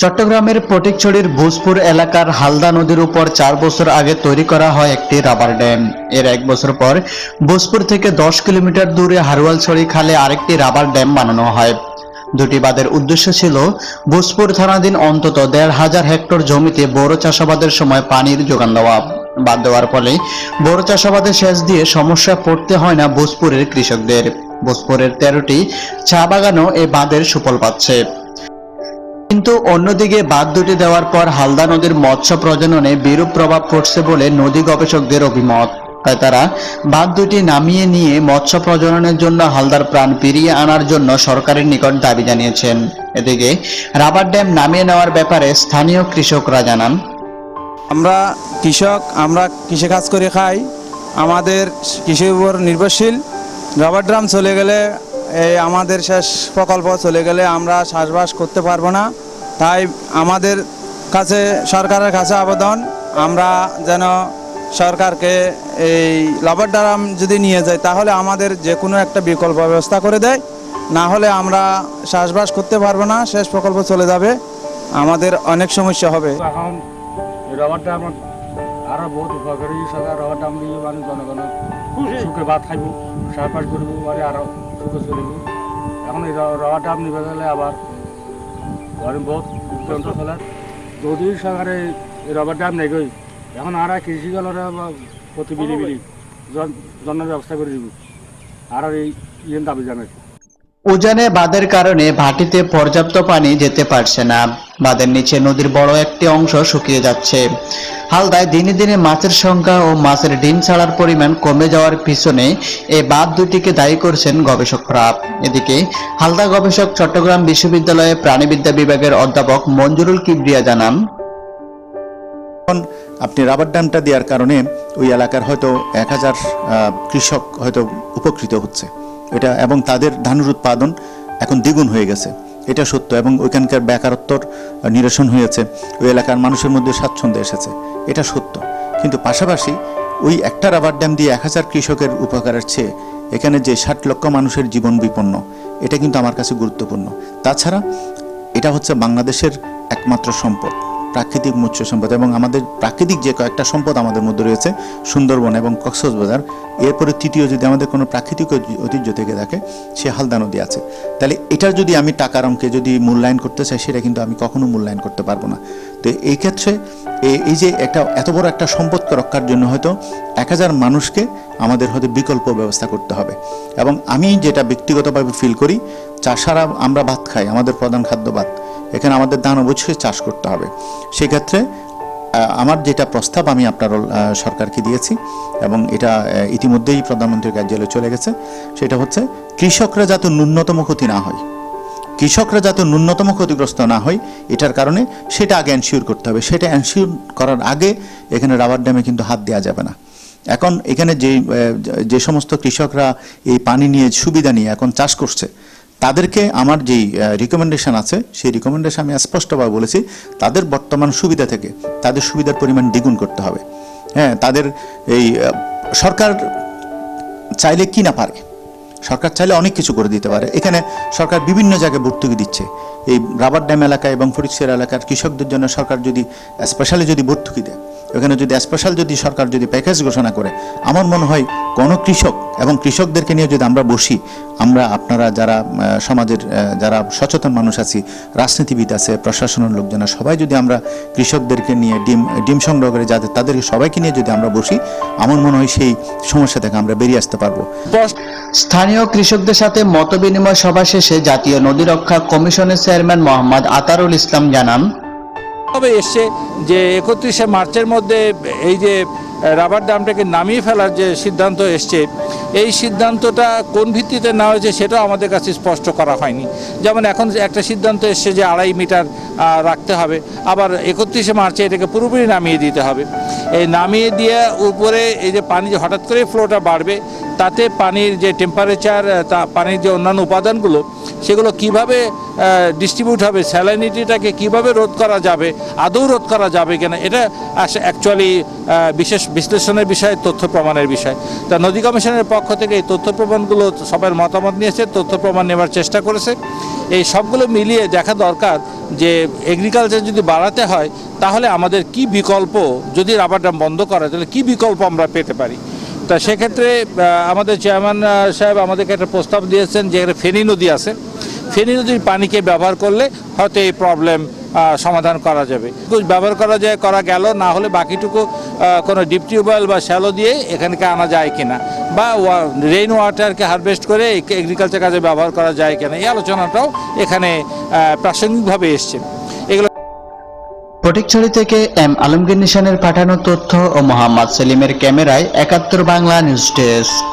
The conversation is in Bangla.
চট্টগ্রামের ফটিকছড়ির ভোজপুর এলাকার হালদা নদীর উপর চার বছর আগে তৈরি করা হয় একটি রাবার ড্যাম। এর এক বছর পর ভোজপুর থেকে দশ কিলোমিটার দূরে হারওয়ালছড়ি খালে আরেকটি রাবার ড্যাম বানানো হয়। দুটি বাঁধের উদ্দেশ্য ছিল ভোজপুর থানাধীন অন্তত দেড় হাজার হেক্টর জমিতে বোরো চাষাবাদের সময় পানির যোগান দেওয়া। বাদ দেওয়ার ফলে বোরো চাষাবাদে সেচ দিয়ে সমস্যা পড়তে হয় না ভোজপুরের কৃষকদের। ভোজপুরের তেরোটি চা বাগানও এ বাঁধের সুফল পাচ্ছে। কিন্তু অন্যদিকে বাঁধ দুটি দেওয়ার পর হালদা নদীর মৎস্য প্রজননে বিরূপ প্রভাব পড়ছে বলে নদী গবেষকদের অভিমত। তাই তারা বাঁধ দুটি নামিয়ে নিয়ে মৎস্য প্রজননের জন্য হালদার প্রাণ ফিরিয়ে আনার জন্য সরকারের নিকট দাবি জানিয়েছেন। এদিকে রাবার ড্যাম নামিয়ে নেওয়ার ব্যাপারে স্থানীয় কৃষকরা জানান, আমরা কৃষক, আমরা কৃষি কাজ করে খাই। আমাদের কৃষির উপর নির্ভরশীল। রাবার ড্রাম চলে গেলে, এই আমাদের শেষ প্রকল্প চলে গেলে আমরা চাষবাস করতে পারব না। তাই আমাদের কাছে সরকারের কাছে আবেদন আমরা যেন সরকারকে এই রাবার ড্রাম যদি নিয়ে যায় তাহলে আমাদের যে কোনো একটা বিকল্প ব্যবস্থা করে দেয়। না হলে আমরা চাষবাস করতে পারব না শেষ প্রকল্প চলে যাবে। আমাদের অনেক সমস্যা হবে। এখন এই রবারটা আমার আরও বহুত উপকারী সরকার রবারটা আমি মানে জনগণের সুখে ভাত খাইব চাষবাস করব মানে আরও সুখে চলিব। এখন এই র- রবারটা আপনি বেজালে আবার চলে যদি সরকারে রবার দাম নেই গই এখন আর কৃষি গলরে প্রতি বিলি বিলি জন্মের ব্যবস্থা করে দিব। আর এই ইয়ে দাবি জানাই উজানে বাঁধের কারণে ভাটিতে পর্যাপ্ত পানি যেতে পারছে না। বাঁধের নিচে নদীর বড় একটি অংশ শুকিয়ে যাচ্ছে। হালদায় দিনে দিনে মাছের সংখ্যা ও মাছের ডিম ছাড়ার পরিমাণ কমে যাওয়ার পিছনে এই বাঁধ দুটিকে দায়ী করছেন গবেষকরা। এদিকে হালদা গবেষক চট্টগ্রাম বিশ্ববিদ্যালয়ে প্রাণীবিদ্যা বিভাগের অধ্যাপক মঞ্জুরুল কিবরিয়া জানান আপনি রাবার ড্যামটা দেওয়ার কারণে ওই এলাকার হয়তো এক হাজার কৃষক হয়তো উপকৃত হচ্ছে। এটা এবং তাদের ধানের উৎপাদন এখন দ্বিগুণ হয়ে গেছে। এটা সত্য এবং ওইখানকার বেকারত্বর নিরসন হয়েছে। ওই এলাকার মানুষের মধ্যে স্বাচ্ছন্দ্য এসেছে। এটা সত্য। কিন্তু পাশাপাশি ওই একটা রাবার ড্যাম দিয়ে এক হাজার কৃষকের উপকারের চেয়ে এখানে যে ষাট লক্ষ মানুষের জীবন বিপন্ন, এটা কিন্তু আমার কাছে গুরুত্বপূর্ণ। তাছাড়া এটা হচ্ছে বাংলাদেশের একমাত্র সম্পদ। প্রাকৃতিক মৎস্য সম্পদ এবং আমাদের প্রাকৃতিক যে কয়েকটা সম্পদ আমাদের মধ্যে রয়েছে, সুন্দরবন এবং কক্সবাজার, এরপরে তৃতীয় যদি আমাদের কোনো প্রাকৃতিক ঐতিহ্য থেকে থাকে, সে হালদা নদী আছে। তাহলে এটার যদি আমি টাকার অঙ্কে যদি মূল্যায়ন করতে চাই, সেটা কিন্তু আমি কখনো মূল্যায়ন করতে পারব না। তো এই ক্ষেত্রে এই যে একটা, এত বড় একটা সম্পদকে রক্ষার জন্য হয়তো এক হাজার মানুষকে আমাদের হয়তো বিকল্প ব্যবস্থা করতে হবে। এবং আমি যেটা ব্যক্তিগতভাবে ফিল করি চাষারা আমরা ভাত খাই, আমাদের প্রধান খাদ্য ভাত। এখানে আমাদের ধান অবশ্যই চাষ করতে হবে। সেক্ষেত্রে আমার যেটা প্রস্তাব আমি আপনার সরকারকে দিয়েছি এবং এটা ইতিমধ্যেই প্রধানমন্ত্রীর কার্যালয়ে চলে গেছে। সেটা হচ্ছে, কৃষকরা যাতে ন্যূনতম ক্ষতি না হয়, কৃষকরা যাতে ন্যূনতম ক্ষতিগ্রস্ত না হয়, এটার কারণে সেটা আগে এনশিওর করতে হবে। সেটা এনশিওর করার আগে এখানে রাবার ড্যামে কিন্তু হাত দেওয়া যাবে না। এখন এখানে যে যে সমস্ত কৃষকরা এই পানি নিয়ে সুবিধা নিয়ে এখন চাষ করছে তাদেরকে আমার যেই রিকমেন্ডেশন আছে, সেই রিকমেন্ডেশন আমি স্পষ্টভাবে বলেছি, তাদের বর্তমান সুবিধা থেকে তাদের সুবিধার পরিমাণ দ্বিগুণ করতে হবে। হ্যাঁ তাদের এই সরকার চাইলে কি না পারে? সরকার চাইলে অনেক কিছু করে দিতে পারে। এখানে সরকার বিভিন্ন জায়গায় ভর্তুকি দিচ্ছে। এই রাবার ড্যাম এলাকা এবং ফরিদশির এলাকার কৃষকদের জন্য সরকার যদি স্পেশালি যদি ভর্তুকি দেয় ওখানে যদি স্পেশাল যদি সরকার যদি প্যাকেজ ঘোষণা করে, আমার মনে হয় কোনো কৃষক এবং কৃষকদেরকে নিয়ে যদি আমরা বসি, আমরা আপনারা যারা সমাজের যারা সচেতন মানুষ আছি, রাজনীতিবিদ আছে, প্রশাসনের লোকজন, সবাই যদি আমরা কৃষকদেরকে নিয়ে ডিম ডিম সংগ্রহ করে, যাতে তাদেরকে সবাইকে নিয়ে যদি আমরা বসি, আমার মনে হয় সেই সমস্যা থেকে আমরা বেরিয়ে আসতে পারব। স্থানীয় কৃষকদের সাথে মতবিনিময় সভা শেষে জাতীয় নদী রক্ষা কমিশনের চেয়ারম্যান মোহাম্মদ আতারুল ইসলাম জানান তবে এসছে যে একত্রিশে মার্চের মধ্যে এই যে রাবার ড্যামটাকে নামিয়ে ফেলার যে সিদ্ধান্ত এসছে, এই সিদ্ধান্তটা কোন ভিত্তিতে নেওয়া হয়েছে সেটাও আমাদের কাছে স্পষ্ট করা হয়নি। যেমন এখন একটা সিদ্ধান্ত এসছে যে আড়াই মিটার রাখতে হবে, আবার একত্রিশে মার্চে এটাকে পুরোপুরি নামিয়ে দিতে হবে। এই নামিয়ে দিয়ে উপরে এই যে পানি যে হঠাৎ করে ফ্লোটা বাড়বে, তাতে পানির যে টেম্পারেচার তা পানির যে অন্যান্য উপাদানগুলো সেগুলো কীভাবে ডিস্ট্রিবিউট হবে স্যালাইনিটিটাকে কীভাবে রোধ করা যাবে, আদৌ রোধ করা যাবে কিনা, এটা অ্যাকচুয়ালি বিশেষ বিশ্লেষণের বিষয়, তথ্য প্রমাণের বিষয়। তা নদী কমিশনের পক্ষ থেকে এই তথ্য প্রমাণগুলো সবার মতামত নিয়েছে, তথ্য প্রমাণ নেওয়ার চেষ্টা করেছে। এই সবগুলো মিলিয়ে দেখা দরকার যে এগ্রিকালচার যদি বাড়াতে হয়, তাহলে আমাদের কি বিকল্প, যদি রাবার ড্যাম বন্ধ করে, তাহলে কি বিকল্প আমরা পেতে পারি? তা সেক্ষেত্রে আমাদের চেয়ারম্যান সাহেব আমাদেরকে একটা প্রস্তাব দিয়েছেন যে ফেনী নদী আছে। ফেনী নদীর পানিকে ব্যবহার করলে হয়তো এই প্রবলেম সমাধান করা যাবে। ব্যবহার করা যায়, করা গেল, না হলে বাকিটুকু কোনো ডিপ টিউবওয়েল বা শ্যালো দিয়ে এখানকে আনা যায় কিনা, বা রেইন ওয়াটারকে হারভেস্ট করে এগ্রিকালচার কাজে ব্যবহার করা যায় কিনা, এই আলোচনাটাও এখানে প্রাসঙ্গিকভাবে এসছে। ফটিকছড়ি থেকে এম আলমগীর নিশানের পাঠানো তথ্য ও মোহাম্মদ সেলিমের ক্যামেরায় একাত্তর বাংলা নিউজ ডেস্ক।